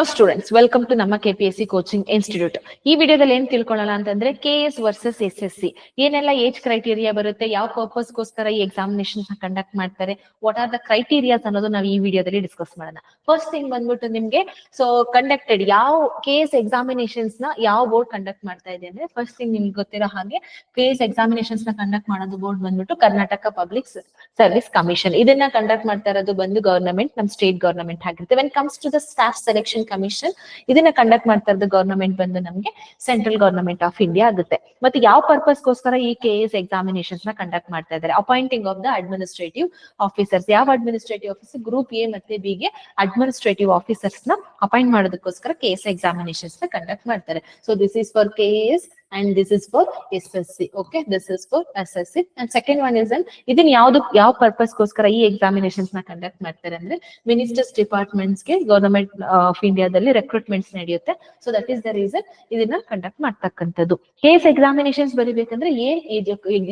Hello students welcome to ನಮ್ಮ KPSC coaching institute ಈ ವಿಡಿಯೋದಲ್ಲಿ ಏನ್ ತಿಳ್ಕೊಳ್ಳೋಣ ಅಂತಂದ್ರೆ K S versus S S C ಏನೆಲ್ಲ ಏಜ್ ಕ್ರೈಟೀರಿಯಾ ಬರುತ್ತೆ, ಯಾವ ಪರ್ಪಸ್ಗೋಸ್ಕರ ಈ ಎಕ್ಸಾಮಿನೇಷನ್ ಕಂಡಕ್ಟ್ ಮಾಡ್ತಾರೆ ವಾಟ್ ಆರ್ ದ ಕ್ರೈಟೀರಿಯಾಸ್ ಅನ್ನೋದು ನಾವು ಈ ವಿಡಿಯೋದಲ್ಲಿ ಡಿಸ್ಕಸ್ ಮಾಡೋಣ. ಫಸ್ಟ್ ಥಿಂಗ್ ಬಂದ್ಬಿಟ್ಟು ನಿಮ್ಗೆ ಸೊ ಕಂಡಕ್ಟೆಡ್ ಯಾವ ಕೆ ಎಸ್ ಎಕ್ಸಾಮಿನೇಷನ್ಸ್ನ ಯಾವ ಬೋರ್ಡ್ ಕಂಡಕ್ಟ್ ಮಾಡ್ತಾ ಇದೆ ಅಂದ್ರೆ ಫಸ್ಟ್ ಥಿಂಗ್ ನಿಮ್ಗೆ ಗೊತ್ತಿರೋ ಹಾಗೆ ಕೆ ಎಸ್ ಎಕ್ಸಾಮಿನೇಷನ್ಸ್ನ ಕಂಡಕ್ಟ್ ಮಾಡೋದು ಬೋರ್ಡ್ ಬಂದ್ಬಿಟ್ಟು ಕರ್ನಾಟಕ ಪಬ್ಲಿಕ್ ಸರ್ವಿಸ್ ಕಮಿಷನ್ ಇದನ್ನ ಕಂಡಕ್ಟ್ ಮಾಡ್ತಾ ಇರೋದು ಬಂದು ಗವರ್ನಮೆಂಟ್ ನಮ್ ಸ್ಟೇಟ್ ಗವರ್ನಮೆಂಟ್ ಆಗಿರುತ್ತೆ. When comes to the staff selection commission ಇದನ್ನ ಕಂಡಕ್ಟ್ ಮಾಡ್ತಾ ಇರೋದು ಗವರ್ನಮೆಂಟ್ ಬಂದು ನಮ್ಗೆ ಸೆಂಟ್ರಲ್ ಗವರ್ನಮೆಂಟ್ ಆಫ್ ಇಂಡಿಯಾ ಆಗುತ್ತೆ. ಮತ್ತೆ ಯಾವ ಪರ್ಪಸ್ಗೋಸ್ಕರ ಈ ಕೆ ಎಸ್ ಎಕ್ಸಾಮಿನೇಷನ್ಸ್ನ ಕಂಡಕ್ಟ್ ಮಾಡ್ತಾ ಇದ್ದಾರೆ? Appointing of the administrative officers ಯಾವ ಅಡ್ಮಿನಿಸ್ಟ್ರೇಟಿವ್ ಆಫೀಸರ್ ಗ್ರೂಪ್ ಎ ಮತ್ತೆ ಬಿ ಗೆ ಅಡ್ಮಿನಿಸ್ಟ್ರೇಟಿವ್ ಆಫೀಸರ್ಸ್ನ ಅಪಾಯಿಂಟ್ ಮಾಡೋದಕ್ಕೋಸ್ಕರ ಕೆ ಎಸ್ ಎಕ್ಸಾಮಿನೇಷನ್ಸ್ನ ಕಂಡಕ್ಟ್ ಮಾಡ್ತಾರೆ. So this is for K S and this is for S S C okay this is for S S C and second one is an ಇದನ್ನ ಯಾವ್ದು, ಯಾವ ಪರ್ಪಸ್ಗೋಸ್ಕರ ಈ ಎಕ್ಸಾಮಿನೇಷನ್ಸ್ನ ಕಂಡಕ್ಟ್ ಮಾಡ್ತಾರೆ ಅಂದ್ರೆ ಮಿನಿಸ್ಟರ್ಸ್ ಡಿಪಾರ್ಟ್ಮೆಂಟ್ಸ್ಗೆ ಗವರ್ನಮೆಂಟ್ ಆಫ್ ಇಂಡಿಯಾದಲ್ಲಿ ರೆಕ್ರೂಟ್ಮೆಂಟ್ಸ್ ನಡೆಯುತ್ತೆ. So that is the reason ಇದನ್ನ ಕಂಡಕ್ಟ್ ಮಾಡ್ತಕ್ಕಂಥದ್ದು. ಕೇಸ್ ಎಕ್ಸಾಮಿನೇಷನ್ಸ್ ಬರೀಬೇಕಂದ್ರೆ ಏನ್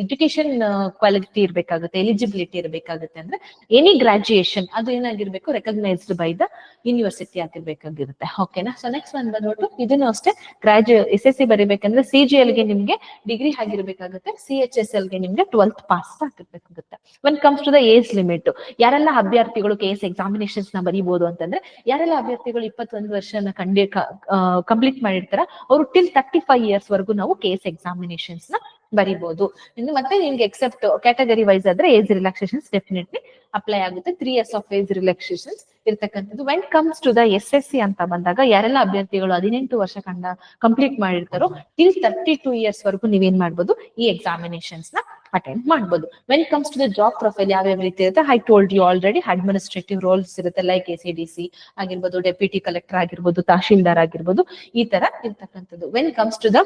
ಎಜುಕೇಶನ್ ಕ್ವಾಲಿಟಿ ಇರಬೇಕಾಗುತ್ತೆ ಎಲಿಜಿಬಿಲಿಟಿ ಇರಬೇಕಾಗುತ್ತೆ ಅಂದ್ರೆ ಎನಿ ಗ್ರಾಜುಯೇಷನ್ ಅದು ಏನಾಗಿರ್ಬೇಕು ರೆಕಗ್ನೈಸ್ಡ್ ಬೈ ದ ಯೂನಿವರ್ಸಿಟಿ ಆಗಿರ್ಬೇಕಾಗಿರುತ್ತೆ. ಓಕೆನಾ ಸೊ ನೆಕ್ಸ್ಟ್ ಒಂದ್ ಬಂದ್ಬಿಟ್ಟು ಇದನ್ನು ಅಷ್ಟೇ ಗ್ರಾಜು ಎಸ್ ಎಸ್ ಸಿ ಬರೀಬೇಕಂದ್ರೆ ಸಿ ಜಿ ನಿಮ್ಗೆ ಡಿಗ್ರಿ ಆಗಿರ್ಬೇಕಾಗುತ್ತೆ ಸಿ ಎಚ್ ಎಸ್ ಎಲ್ಗೆ ನಿಮ್ಗೆ twelfth pass ಆಗಿರ್ಬೇಕಾಗುತ್ತೆ. When comes to the age limit ಯಾರೆಲ್ಲ ಅಭ್ಯರ್ಥಿಗಳು ಕೆ ಎಸ್ ಎಕ್ಸಾಮಿನೇಷನ್ಸ್ನ ಬರೀಬಹುದು ಅಂತಂದ್ರೆ, ಯಾರೆಲ್ಲ ಅಭ್ಯರ್ಥಿಗಳು ಇಪ್ಪತ್ತೊಂದು ವರ್ಷನ ಕಂಡಿ ಕಂಪ್ಲೀಟ್ ಮಾಡಿರ್ತಾರ, ಅವರು ಟಿಲ್ ತರ್ಟಿ ಫೈವ್ ಇಯರ್ಸ್ ವರೆಗೂ ನಾವು ಕೆ ಎಸ್ ಎಕ್ಸಾಮಿನೇಷನ್ಸ್ನ ಬರಿಬಹುದು ಇನ್ನು ಮತ್ತೆ ನಿಮ್ಗೆ ಎಕ್ಸೆಪ್ಟ್ ಕ್ಯಾಟಗರಿ ವೈಸ್ ಆದ್ರೆ ಏಜ್ ರಿಲ್ಯಾಕ್ಸೇಷನ್ಸ್ ಡೆಫಿನೆಟ್ಲಿ ಅಪ್ಲೈ ಆಗುತ್ತೆ. Three years of age relaxations ಇರ್ತಕ್ಕಂಥದ್ದು. When comes to the S S C ಅಂತ ಬಂದಾಗ ಯಾರೆಲ್ಲ ಅಭ್ಯರ್ಥಿಗಳು ಹದಿನೆಂಟು ವರ್ಷ ಕಂಡ ಕಂಪ್ಲೀಟ್ ಮಾಡಿರ್ತಾರೋ ಟಿಲ್ ತರ್ಟಿ ಟೂ ಇಯರ್ಸ್ ವರೆಗೂ ನೀವೇನ್ ಮಾಡ್ಬೋದು? ಈ ಎಕ್ಸಾಮಿನೇಷನ್ಸ್ನ ಅಟೆಂಡ್ ಮಾಡ್ಬೋದು. When comes to the job profile ಯಾವ ರೀತಿ ಇರುತ್ತೆ? I told you already administrative roles ಇರುತ್ತೆ. Like A C D C ಆಗಿರ್ಬೋದು ಡೆಪ್ಯೂಟಿ ಕಲೆಕ್ಟರ್ ಆಗಿರ್ಬೋದು, ತಹಶೀಲ್ದಾರ್ ಆಗಿರ್ಬೋದು, ಈ ತರ ಇರ್ತಕ್ಕಂಥದ್ದು. When comes to the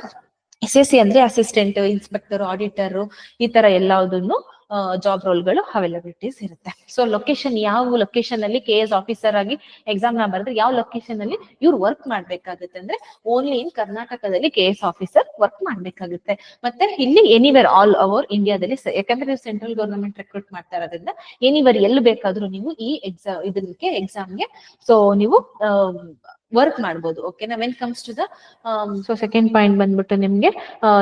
S S C ಅಂದ್ರೆ ಅಸಿಸ್ಟೆಂಟ್ ಇನ್ಸ್ಪೆಕ್ಟರ್ ಆಡಿಟರ್ ಈ ತರ ಎಲ್ಲದನ್ನು ಜಾಬ್ ರೋಲ್ಗಳು ಅವೈಲಬಿಲಿಟೀಸ್ ಇರುತ್ತೆ. ಸೊ ಲೊಕೇಶನ್ ಯಾವ ಲೊಕೇಶನ್ ಅಲ್ಲಿ ಕೆ ಎಸ್ ಆಫೀಸರ್ ಆಗಿ ಎಕ್ಸಾಮ್ನ ಬರೆದ್ರೆ ಯಾವ ಲೊಕೇಶನ್ ಅಲ್ಲಿ ಇವ್ರು ವರ್ಕ್ ಮಾಡ್ಬೇಕಾಗುತ್ತೆ ಅಂದ್ರೆ ಓನ್ಲಿ ಇನ್ ಕರ್ನಾಟಕದಲ್ಲಿ ಕೆ ಎಸ್ ಆಫೀಸರ್ ವರ್ಕ್ ಮಾಡ್ಬೇಕಾಗುತ್ತೆ. ಮತ್ತೆ ಇಲ್ಲಿ ಎನಿವೇರ್ ಆಲ್ ಓವರ್ ಇಂಡಿಯಾದಲ್ಲಿ ಯಾಕಂದ್ರೆ ನೀವು ಸೆಂಟ್ರಲ್ ಗವರ್ನಮೆಂಟ್ ರೆಕ್ರೂಟ್ ಮಾಡ್ತಾ ಇರೋದ್ರಿಂದ ಎನಿವೇರ್ ಎಲ್ಲಿ ಬೇಕಾದ್ರೂ ನೀವು ಈ ಎಕ್ಸಾಮ್ ಇದಕ್ಕೆ ಎಕ್ಸಾಮ್ಗೆ ಸೊ ನೀವು ವರ್ಕ್ ಮಾಡ್ಬೋದು ಓಕೆನಾ when comes to the so second point ಬಂದ್ಬಿಟ್ಟು ನಿಮ್ಗೆ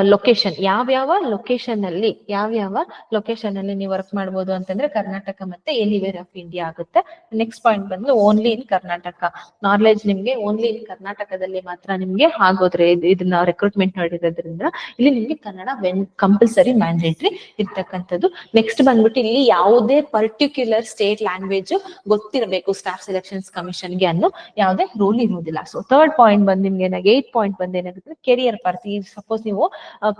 ಲೊಕೇಶನ್ ಯಾವ್ಯಾವ ಲೊಕೇಶನ್ ಅಲ್ಲಿ ಯಾವ್ಯಾವ ಲೊಕೇಶನ್ ಅಲ್ಲಿ ನೀವು ವರ್ಕ್ ಮಾಡ್ಬೋದು ಅಂತಂದ್ರೆ ಕರ್ನಾಟಕ ಮತ್ತೆ ಎನಿವೇರ್ ಆಫ್ ಇಂಡಿಯಾ ಆಗುತ್ತೆ. ನೆಕ್ಸ್ಟ್ ಪಾಯಿಂಟ್ ಬಂದ್ರೆ ಓನ್ಲಿ ಇನ್ ಕರ್ನಾಟಕ. ನಾಲೆಜ್ ನಿಮ್ಗೆ ಓನ್ಲಿ ಇನ್ ಕರ್ನಾಟಕದಲ್ಲಿ ಮಾತ್ರ ನಿಮ್ಗೆ ಆಗೋದ್ರೆ, ಇದ್- ಇದನ್ನ ರೆಕ್ರೂಟ್ಮೆಂಟ್ ಮಾಡಿರೋದ್ರಿಂದ ಇಲ್ಲಿ ನಿಮ್ಗೆ ಕನ್ನಡ ವೆನ್ ಕಂಪಲ್ಸರಿ ಮ್ಯಾಂಡೇಟ್ರಿ ಇರ್ತಕ್ಕಂಥದ್ದು. ನೆಕ್ಸ್ಟ್ ಬಂದ್ಬಿಟ್ಟು ಇಲ್ಲಿ ಯಾವುದೇ ಪರ್ಟಿಕ್ಯುಲರ್ ಸ್ಟೇಟ್ ಲ್ಯಾಂಗ್ವೇಜ್ ಗೊತ್ತಿರಬೇಕು ಸ್ಟಾಫ್ ಸೆಲೆಕ್ಷನ್ಸ್ ಕಮಿಷನ್ಗೆ ಅನ್ನೋ ಯಾವುದೇ ರೂಲ್ ಇರುವುದಿಲ್ಲ ಸೊ ಥರ್ಡ್ ಪಾಯಿಂಟ್ ಬಂದ್ ನಿಮ್ಗೆ ಏನಾಗ ಏಟ್ ಪಾಯಿಂಟ್ ಬಂದ್ ಏನಾಗುತ್ತೆ ಕೆರಿಯರ್ ಪಾತ್ ಈ ಸಪೋಸ್ ನೀವು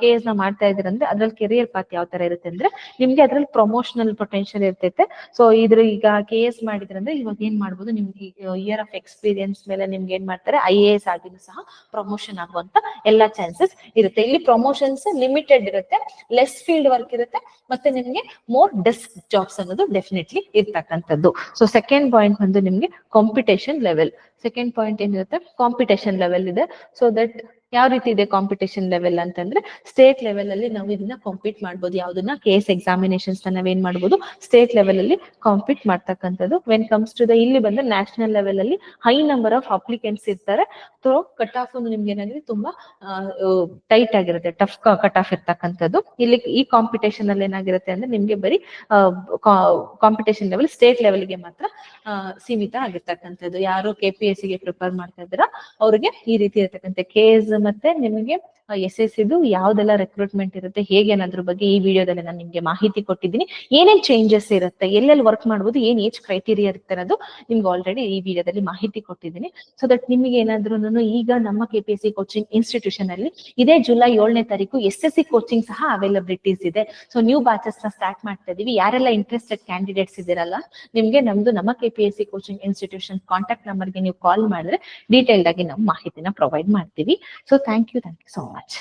ಕೆ ಎಸ್ನ ಮಾಡ್ತಾ ಇದ್ರಂದ್ರೆ ಅದ್ರಲ್ಲಿ ಕೆರಿಯರ್ ಪಾತ್ ಯಾವ ತರ ಇರುತ್ತೆ ಅಂದ್ರೆ ನಿಮ್ಗೆ ಅದ್ರಲ್ಲಿ ಪ್ರಮೋಷನಲ್ ಪೊಟೆನ್ಶಿಯಲ್ ಇರ್ತೈತೆ. ಸೊ ಇದ್ರ ಈಗ ಕೆ ಎಸ್ ಮಾಡಿದ್ರಂದ್ರೆ ಇವಾಗ ಏನ್ ಮಾಡ್ಬೋದು, ನಿಮ್ಗೆ ಇಯರ್ ಆಫ್ ಎಕ್ಸ್ಪೀರಿಯನ್ಸ್ ಮೇಲೆ ನಿಮ್ಗೆ ಏನ್ ಮಾಡ್ತಾರೆ ಐ ಎ ಎಸ್ ಆಗಿನೂ ಸಹ ಪ್ರಮೋಷನ್ ಆಗುವಂತ ಎಲ್ಲಾ ಚಾನ್ಸಸ್ ಇರುತ್ತೆ. ಇಲ್ಲಿ ಪ್ರಮೋಷನ್ಸ್ ಲಿಮಿಟೆಡ್ ಇರುತ್ತೆ ಲೆಸ್ ಫೀಲ್ಡ್ ವರ್ಕ್ ಇರುತ್ತೆ, ಮತ್ತೆ ನಿಮ್ಗೆ ಮೋರ್ ಡೆಸ್ಕ್ ಜಾಬ್ಸ್ ಅನ್ನೋದು ಡೆಫಿನೆಟ್ಲಿ ಇರ್ತಕ್ಕಂಥದ್ದು. ಸೊ ಸೆಕೆಂಡ್ ಪಾಯಿಂಟ್ ಬಂದು ನಿಮ್ಗೆ ಕಾಂಪಿಟೇಷನ್ ಲೆವೆಲ್ ಸೆಕೆಂಡ್ ಪಾಯಿಂಟ್ ಏನಿರುತ್ತೆ ಕಾಂಪಿಟೇಷನ್ ಲೆವೆಲ್ ಇದೆ. ಸೊ ದಟ್ ಯಾವ ರೀತಿ ಇದೆ ಕಾಂಪಿಟೇಷನ್ ಲೆವೆಲ್ ಅಂತಂದ್ರೆ ಸ್ಟೇಟ್ ಲೆವೆಲ್ ಅಲ್ಲಿ ನಾವು ಇದನ್ನ ಕಾಂಪೀಟ್ ಮಾಡ್ಬೋದು. ಯಾವ್ದನ್ನ ಕೆ ಎಸ್ ಎಕ್ಸಾಮಿನೇಷನ್ಸ್ ನಾವೇನ್ ಮಾಡ್ಬೋದು? ಸ್ಟೇಟ್ ಲೆವೆಲ್ ಅಲ್ಲಿ ಕಾಂಪೀಟ್ ಮಾಡ್ತಕ್ಕಂಥದ್ದು. ವೆನ್ ಕಮ್ಸ್ ಟು ದ ಇಲ್ಲಿ ಬಂದ್ರೆ ನ್ಯಾಷನಲ್ ಲೆವೆಲ್ ಅಲ್ಲಿ ಹೈ ನಂಬರ್ ಆಫ್ ಅಪ್ಲಿಕೆಂಟ್ಸ್ ಇರ್ತಾರೆ. ಸೊ ಕಟ್ ಆಫ್ ನಿಮ್ಗೆ ಏನಾಗಿದೆ ತುಂಬಾ ಟೈಟ್ ಆಗಿರುತ್ತೆ ಟಫ್ ಕಟ್ ಆಫ್ ಇರ್ತಕ್ಕಂಥದ್ದು. ಇಲ್ಲಿ ಈ ಕಾಂಪಿಟೇಷನ್ ಅಲ್ಲಿ ಏನಾಗಿರುತ್ತೆ ಅಂದ್ರೆ ನಿಮ್ಗೆ ಬರೀ ಕಾಂಪಿಟೇಷನ್ ಲೆವೆಲ್ ಸ್ಟೇಟ್ ಲೆವೆಲ್ಗೆ ಮಾತ್ರ ಆ, ಸೀಮಿತ ಆಗಿರ್ತಕ್ಕಂಥದ್ದು. ಯಾರು ಕೆ ಪಿ ಎಸ್ಗೆ ಪ್ರಿಪೇರ್ ಮಾಡ್ತಾ ಇದ್ದೀರಾ ಅವ್ರಿಗೆ ಈ ರೀತಿ ಇರ್ತಕ್ಕಂಥ ಕೆ ಎಸ್ ಮತ್ತೆ ನಿಮಗೆ ಎಸ್ ಎಸ್ ಇದು ಯಾವ್ದೆಲ್ಲ ರೆಕ್ರೂಟ್ಮೆಂಟ್ ಇರುತ್ತೆ, ಹೇಗೆ ಅನ್ನೋದ್ರ ಬಗ್ಗೆ ಈ ವಿಡಿಯೋದಲ್ಲಿ ನಾನು ನಿಮ್ಗೆ ಮಾಹಿತಿ ಕೊಟ್ಟಿದ್ದೀನಿ. ಏನೇನ್ ಚೇಂಜಸ್ ಇರುತ್ತೆ, ಎಲ್ಲೆಲ್ಲಿ ವರ್ಕ್ ಮಾಡ್ಬೋದು, ಏನ್ ಏಜ್ ಕ್ರೈಟೀರಿಯಾ ಇರುತ್ತೆ ಅನ್ನೋದು ನಿಮ್ಗೆ ಆಲ್ರೆಡಿ ಈ ವಿಡಿಯೋದಲ್ಲಿ ಮಾಹಿತಿ ಕೊಟ್ಟಿದ್ದೀನಿ. ಸೊ ದಟ್ ನಿಮಗೆ ಏನಾದ್ರೂ ಈಗ ನಮ್ಮ K P S C coaching institution ಅಲ್ಲಿ ಇದೇ ಜುಲೈ ಏಳನೇ ತಾರೀಕು ಎಸ್ ಎಸ್ ಸಿ ಕೋಚಿಂಗ್ ಸಹ ಅವೈಲಬಿಲಿಟೀಸ್ ಇದೆ. ಸೊ ನ್ಯೂ ಬ್ಯಾಚಸ್ನ ಸ್ಟಾರ್ಟ್ ಮಾಡ್ತಾ ಇದೀವಿ. ಯಾರೆಲ್ಲ ಇಂಟ್ರೆಸ್ಟೆಡ್ ಕ್ಯಾಂಡಿಡೇಟ್ಸ್ ಇದ್ದೀರಲ್ಲ, ನಿಮ್ಗೆ ನಮ್ದು ನಮ್ಮ K P S C coaching institution contact ನಂಬರ್ಗೆ ನೀವು ಕಾಲ್ ಮಾಡಿದ್ರೆ ಡೀಟೇಲ್ಡ್ ಆಗಿ ನಾವು ಮಾಹಿತಿನ ಪ್ರೊವೈಡ್ ಮಾಡ್ತೀವಿ. Thank you thank you so much